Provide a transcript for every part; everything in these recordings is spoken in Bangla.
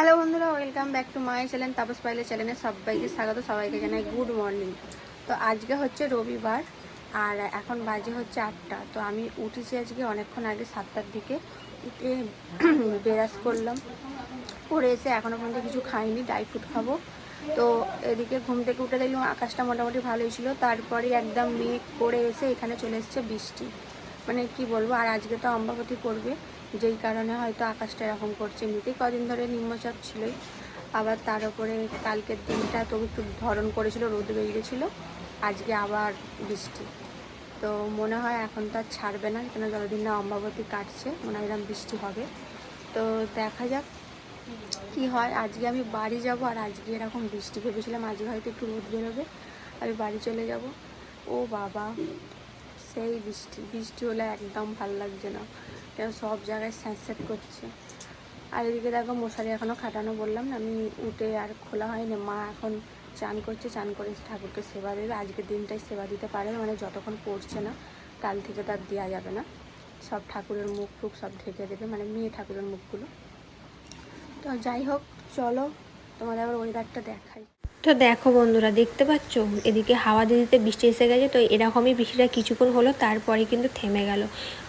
হ্যালো বন্ধুরা, welcome back to my channel Tapas Paile চ্যানেলে সবাইকে স্বাগত, সবাইকে জানাই গুড মর্নিং। তো আজকে হচ্ছে রবিবার আর এখন বাজে হচ্ছে আটটা। তো আমি উঠেছি আজকে অনেকক্ষণ আগে সাতটার দিকে, উঠে বেরাস করলাম। করে এসে এখনও পর্যন্ত কিছু খাইনি ড্রাই ফ্রুট খাব। তো এদিকে ঘুম থেকে উঠে দেখলাম আকাশটা মোটামুটি ভালোই ছিল। তারপরে একদম মেঘ করে এসে এখানে চলে এসছে বৃষ্টি। মানে কি বলব, আর আজকে তো অম্বাবতী পড়বে। যেই কারণে হয়তো আকাশটা এরকম করছে। এমনিতেই কদিন ধরে নিম্নচাপ ছিলই। আবার তার উপরে কালকের দিনটা তবু একটু ধরন করেছিল, রোদ বেরিয়েছিল। আজকে আবার বৃষ্টি। তো মনে হয় এখন তো আর ছাড়বে না কেন যতদিন না অম্বাবতী কাটছে, মনে হয় বৃষ্টি হবে। তো দেখা যাক কি হয়। আজকে আমি বাড়ি যাব আর আজকে এরকম বৃষ্টি ভেবেছিলাম, আজকে হয়তো একটু রোদ বেরোবে। আমি বাড়ি চলে যাব। ও বাবা! সেই বৃষ্টি বৃষ্টি হলে একদম ভালো লাগছে না। কেন সব জায়গায় স্যাঁত করছে। আর এদিকে দেখো মশারি এখনও খাটানো বললাম না, আমি উঠে আর খোলা হয়নি। মা এখন চান করছে, চান করে ঠাকুরকে সেবা দেবে। আজকের দিনটাই সেবা দিতে পারে মানে যতক্ষণ পড়ছে না, কাল থেকে তার দেওয়া যাবে না। সব ঠাকুরের মুখ ফুক সব ঢেকে দেবে মানে মেয়ে ঠাকুরের মুখগুলো। তো যাই হোক, চলো তোমাদের আবার ওয়েদারটা দেখাই। তো দেখো বন্ধুরা, দেখতে পাচ্ছ? এদিকে হাওয়া দিতে বৃষ্টি এসে গেছে, তো এরকমই বৃষ্টিটা কিছুক্ষণ হলো, তারপরে কিন্তু থেমে গেল।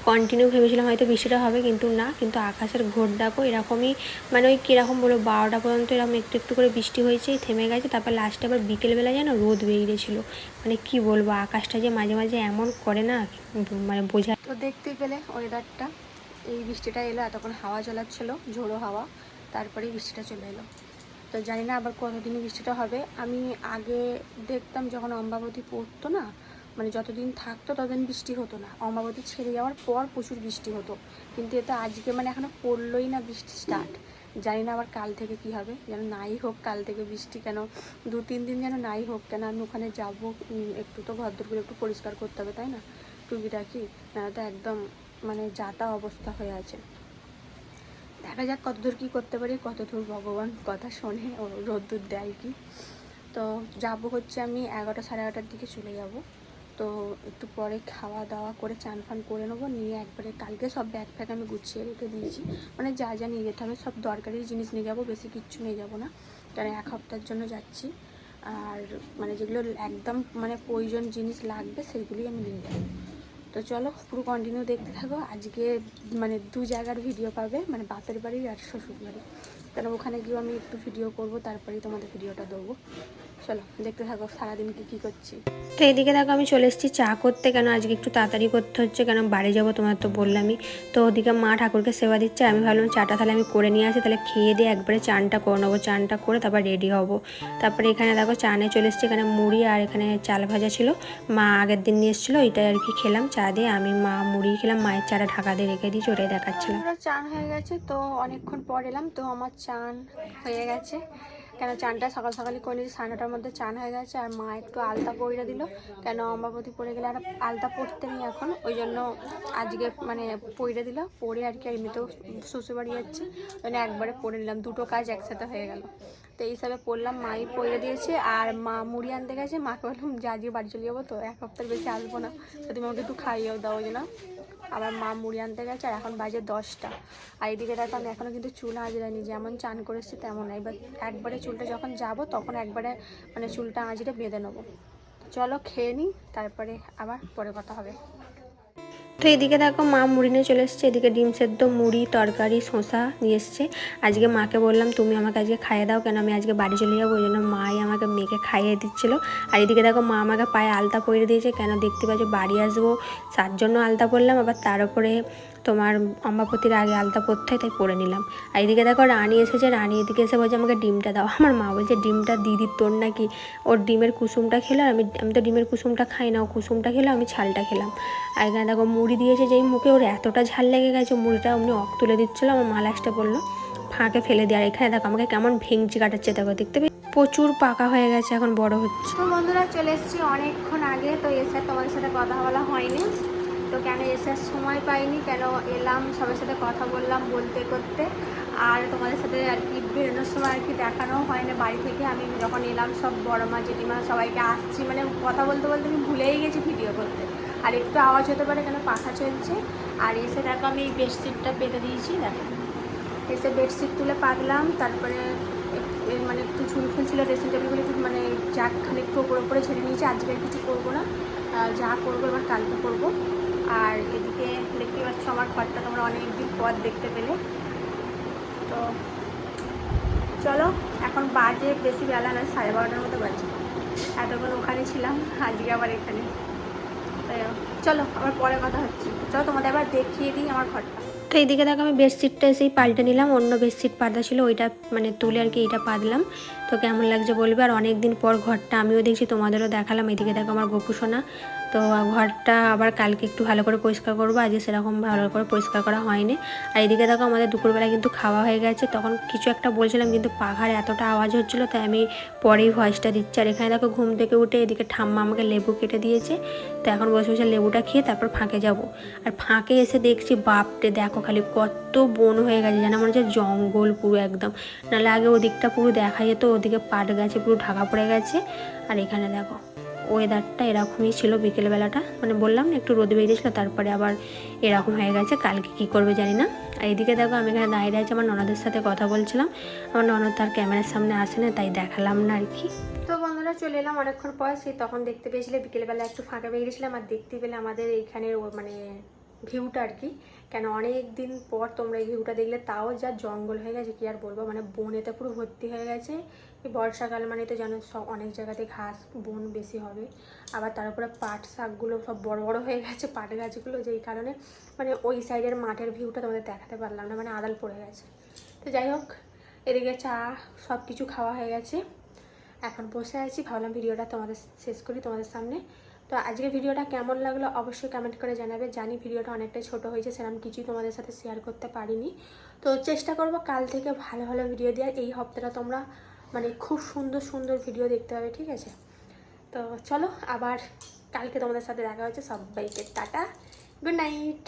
কন্টিনিউ ভেবেছিলাম হয়তো বৃষ্টিটা হবে, কিন্তু না, কিন্তু আকাশের ঘোর ডাকো এরকমই মানে ওই কীরকম বলো, বারোটা পর্যন্ত এরকম একটু একটু করে বৃষ্টি হয়েছে, থেমে গেছে, তারপর লাস্টে আবার বিকেলবেলা যেন রোদ বেরিয়েছিল মানে কি বলব, আকাশটা যে মাঝে মাঝে এমন করে না মানে বোঝা তো দেখতে পেলে ওয়েদারটা এই বৃষ্টিটা এলো, এতক্ষণ হাওয়া চলাচ্ছিল ঝোড়ো হাওয়া, তারপরেই বৃষ্টিটা চলে এলো। তো জানি না আবার কতদিন বৃষ্টিটা হবে। আমি আগে দেখতাম যখন অম্বাবতী পড়তো না মানে যতদিন থাকতো ততদিন বৃষ্টি হতো না। অম্বাবতী ছেড়ে যাওয়ার পর প্রচুর বৃষ্টি হতো। কিন্তু এটা আজকে মানে এখনও পড়লোই না বৃষ্টি স্টার্ট জানি না আবার কাল থেকে কি হবে, যেন নাই হোক কাল থেকে বৃষ্টি কেন, দু তিন দিন যেন নাই হোক কেন, আমি ওখানে যাব একটু তো ঘর দরগুলো একটু পরিষ্কার করতে হবে, তাই না? টুকিটাকি না তো একদম মানে যাতা অবস্থা হয়ে আছে। দেখা যাক কতদূর কী করতে পারি, কতদূর ভগবান কথা শোনে ও রোদ্দুর দেয় কি। তো যাব হচ্ছে আমি এগারোটা সাড়ে এগারোটার দিকে চলে যাব। তো একটু পরে খাওয়া দাওয়া করে চান ফান করে নেব, নিয়ে একবারে কালকে সব ব্যাগ ফ্যাগ আমি গুছিয়ে রেখে দিয়েছি। মানে যা যা নিয়ে যেতে হবে সব দরকারি জিনিস নিয়ে যাব, বেশি কিচ্ছু নিয়ে যাব না। কারণ এক সপ্তাহের জন্য যাচ্ছি। আর মানে যেগুলো একদম মানে প্রয়োজন জিনিস লাগবে, সেইগুলোই আমি নিয়ে যাব। তো চলো, পুরো কন্টিনিউ দেখতে থাকো। আজকে মানে দু জায়গার ভিডিও পাবে মানে বাপের বাড়ি আর শ্বশুর বাড়ি কারণ ওখানে গিয়েও আমি একটু ভিডিও করব তারপরেই তোমাদের ভিডিওটা দেবো। চলো দেখতে থাকো সারাদিন কি কী করছি। তো এদিকে দেখো আমি চলে এসেছি চা করতে। কেন আজকে একটু তাড়াতাড়ি করতে হচ্ছে কেন বাড়ি যাব তোমার তো বললামই। তো ওদিকে মা ঠাকুরকে সেবা দিচ্ছে আমি ভাবলাম চাটা তাহলে আমি করে নিয়ে আসি তাহলে খেয়ে দিয়ে একবারে চানটা করে নেব। চানটা করে তারপর রেডি হব। তারপরে এখানে দেখো চানে চলে এসেছি এখানে মুড়ি আর এখানে চাল ভাজা ছিল। মা আগের দিন নিয়ে এসেছিল ওইটাই আর কি খেলাম চা দিয়ে আমি মা মুড়ি খেলাম মায়ের চাটা ঢাকা দিয়ে রেখে দিয়েছি ওটাই দেখাচ্ছিলাম। চান হয়ে গেছে তো অনেকক্ষণ পর এলাম তো আমার চান হয়ে গেছে। কেন চানটা সকাল সকালই করে নিয়েছি, সাড়ে নটার মধ্যে চান হয়ে গেছে। আর মা একটু আলতা পরিয়ে দিল। কেন অম্বাবতী পড়ে গেলে আর আলতা পড়তে নেই এখন। ওই জন্য আজকে মানে পরিয়ে দিল। পরে আর কি এমনিতেও শ্বশুরবাড়ি যাচ্ছে। মানে একবারে পরে নিলাম। দুটো কাজ একসাথে হয়ে গেল। তো এই হিসাবে পড়লাম, মাই পড়ে দিয়েছে। আর মা মুড়ি আনতে গেছে। মাকে বললাম, যে আজকে বাড়ি চলে যাব তো, এক সপ্তাহের বেশি আসব না। তো তুমি আমাকে একটু খাইয়েও দাও, ওই জন্য। আবার মা মুড়ি আনতে গেছে, আর এখন বাজে দশটা। আর এদিকে দেখো, আমি এখনও কিন্তু চুল আঁচড়াইনি যেমন চান করেছি তেমন। এবার একবারে চুলটা যখন যাব, তখন একবারে মানে চুলটা আঁচড়ে বেঁধে নেব। চলো খেয়ে নিই, তারপরে আবার পরে কথা হবে। তো এদিকে দেখো মা মুড়ি নিয়ে চলে এসছে। এদিকে ডিম সেদ্ধ, মুড়ি, তরকারি, শসা নিয়ে এসছে। আজকে মাকে বললাম, তুমি আমাকে আজকে খাইয়ে দাও কেন? আমি আজকে বাড়ি চলে যাব। ওই জন্য মাই আমাকে মেয়েকে খাইয়ে দিচ্ছিল। আর এদিকে দেখো মা আমাকে পায়ে আলতা পরিয়ে দিয়েছে। কেন দেখতে পাচ্ছ? বাড়ি আসব, তার জন্য আলতা পরলাম। আবার তার উপরে তোমার অম্বাপতির আগে আলতা পরতে তাই পরে নিলাম। আর এদিকে দেখো রানী এসেছে, রানী এদিকে এসে বলছে, আমাকে ডিমটা দাও। আমার মা বলছে, ডিমটা দিদি, তোর নাকি ওর ডিমের কুসুমটা খেলো, আমি আমি তো ডিমের কুসুমটা খাই না, ও কুসুমটা খেলো, আমি ছালটা খেলাম। আর এখানে দেখো মুড়ি দিয়েছে, যেই মুখে ওর এতটা ঝাল লেগে গেছে, মুড়িটা অমনি অক তুলে দিচ্ছিল, আমার মা লাস্টে বলল, ফাঁকে ফেলে দিয়ে আর এখানে দেখো আমাকে কেমন ভেঙচি কাটাচ্ছে, দেখো, দেখতে পেয়ে প্রচুর পাকা হয়ে গেছে, এখন বড় হচ্ছে। বন্ধুরা, চলে এসেছি অনেকক্ষণ আগে, তো এসে তোমাদের সাথে কথা বলা হয়নি। তো কেন এসে সময় পাইনি? কেন এলাম? সবার সাথে কথা বললাম বলতে করতে। আর তোমাদের সাথে আর কি বেরোনোর সময় আর কি দেখানো হয় না বাড়ি থেকে। আমি যখন এলাম, সব বড় মা জেঠিমা সবাইকে আসছি। মানে কথা বলতে বলতে আমি ভুলেই গেছি ভিডিও করতে। আর একটু আওয়াজ হতে পারে কেন পাখা চলছে। আর এসে দেখো আমি এই বেডশিটটা পেতে দিয়েছি, দেখো। এসে বেডশিট তুলে পাতলাম। তারপরে মানে একটু ঝুল ফুল ছিল ড্রেসিং টেবিলগুলো একটু মানে যাক খালি একটু ওপরে ওপরে ছেড়ে নিয়েছি। আজকে কিছু করব না। যা করব এবার কালকে করব। আর এদিকে দেখতে পাচ্ছ আমার ঘরটা তোমরা অনেক দিন পর দেখতে পেলে। তো চলো, এখন বাজে বেশি বেলা নয়, সাড়ে বারোটার মতো বাজে। এতক্ষণ ওখানে ছিলাম, আজকে আবার এখানে। তাই চলো, আবার পরে কথা হচ্ছে। চলো তোমাদের আবার দেখিয়ে দিই আমার ঘরটা। তো এইদিকে দেখো আমি বেডশিটটা এসেই পাল্টে নিলাম, অন্য বেডশিট পাতা ছিল, ওইটা মানে তুলে আর কি এইটা পাতলাম। তো কেমন লাগছে বলবে? আর অনেক দিন পর ঘরটা আমিও দেখছি, তোমাদেরও দেখালাম। এদিকে দেখো আমার গোপুসোনা। তো ঘরটা আবার কালকে একটু ভালো করে পরিষ্কার করব, আজকে সেরকম ভালো করে পরিষ্কার করা হয়নি। আর এদিকে দেখো আমাদের দুপুরবেলা কিন্তু খাওয়া হয়ে গেছে, তখন কিছু একটা বলছিলাম কিন্তু পাখার এতটা আওয়াজ হচ্ছিল, তাই আমি পরেই ভয়েসটা দিচ্ছি। আর এখানে দেখো ঘুম থেকে উঠে এদিকে ঠাম্মা আমাকে লেবু কেটে দিয়েছে, তো এখন বসে বসে লেবুটা খেয়ে তারপর ফাঁকে যাব। আর ফাঁকে এসে দেখছি বাপটে দেখো খালি কত বন হয়ে গেছে, যেন মনে হচ্ছে জঙ্গল পুরো একদম। নাহলে আগে ওদিকটা পুরো দেখা যেত, ওদিকে পাট গাছে পুরো ঢাকা পড়ে গেছে। আর এখানে দেখো ওয়েদারটা এরকমই ছিল বিকেলবেলাটা। মানে বললাম না, একটু রোদ বেরিয়েছিল, তারপরে আবার এরকম হয়ে গেছে, কালকে কি করবে জানি না। আর এদিকে দেখো, আমি এখানে দাঁড়িয়ে আছি আমার ননদের সাথে কথা বলছিলাম। আমার ননদ তার ক্যামেরার সামনে আসে না, তাই দেখালাম না আর কি। তো বন্ধুরা, চলে এলাম অনেকক্ষণ পর, সেই তখন দেখতে পেয়েছিলে, বিকেলবেলা একটু ফাঁকা বেরিয়েছিলাম, আর দেখতে পেলে আমাদের এইখানের মানে ভিউটা আর কি। কেন অনেক দিন পর তোমরা এই ভিউটা দেখলে, তাও যা জঙ্গল হয়ে গেছে, কি আর বলব? মানে বনেতে পুরো ভর্তি হয়ে গেছে। বর্ষাকাল মানে তো জানো, সব অনেক জায়গাতে ঘাস, বন বেশি হবে। আবার তার উপরে পাট শাকগুলো সব বড় বড় হয়ে গেছে, পাট গাছগুলো, যেই কারণে মানে ওই সাইডের মাঠের ভিউটা তোমাদের দেখাতে পারলাম না মানে আদাল পড়ে গেছে। তো যাই হোক, এদিকে চা সব কিছু খাওয়া হয়ে গেছে। এখন বসে আছি, ভাবলাম ভিডিওটা তোমাদের শেষ করি তোমাদের সামনে। তো আজকে ভিডিওটা কেমন লাগল অবশ্যই কমেন্ট করে জানাবে। জানি ভিডিওটা অনেকটাই ছোট হয়েছে, সেরকম কিছুই তোমাদের সাথে শেয়ার করতে পারিনি। তো চেষ্টা করব কাল থেকে ভালো ভালো ভিডিও দেওয়ার। এই হপ্তাটা তোমরা মানে খুব সুন্দর সুন্দর ভিডিও দেখতে পাবে, ঠিক আছে? তো চলো আবার কালকে তোমাদের সাথে দেখা হয়েছে সবাইকে টাটা। Good night